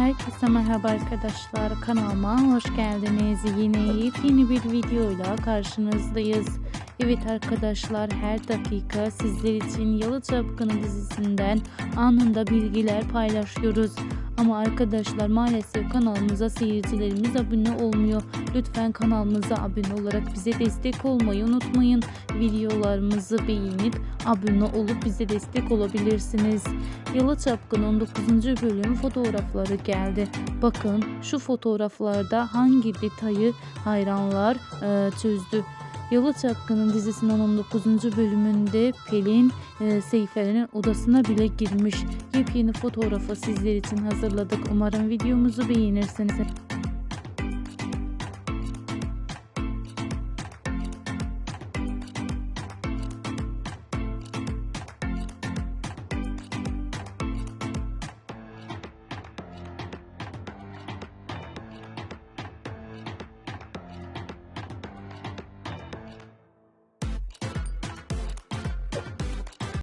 Herkese merhaba arkadaşlar kanalıma hoş geldiniz. Yine yepyeni bir videoyla karşınızdayız. Evet arkadaşlar her dakika sizler için Yalı Çapkını dizisinden anında bilgiler paylaşıyoruz. Ama arkadaşlar maalesef kanalımıza seyircilerimiz abone olmuyor. Lütfen kanalımıza abone olarak bize destek olmayı unutmayın. Videolarımızı beğenip abone olup bize destek olabilirsiniz. Yalı Çapkın 19. bölüm fotoğrafları geldi. Bakın şu fotoğraflarda hangi detayı hayranlar e, çözdü. Yalı Çapkın'ın dizisinin 19. bölümünde Pelin e, Seyfer'in odasına bile girmiş. Yepyeni fotoğrafı sizler için hazırladık. Umarım videomuzu beğenirsiniz.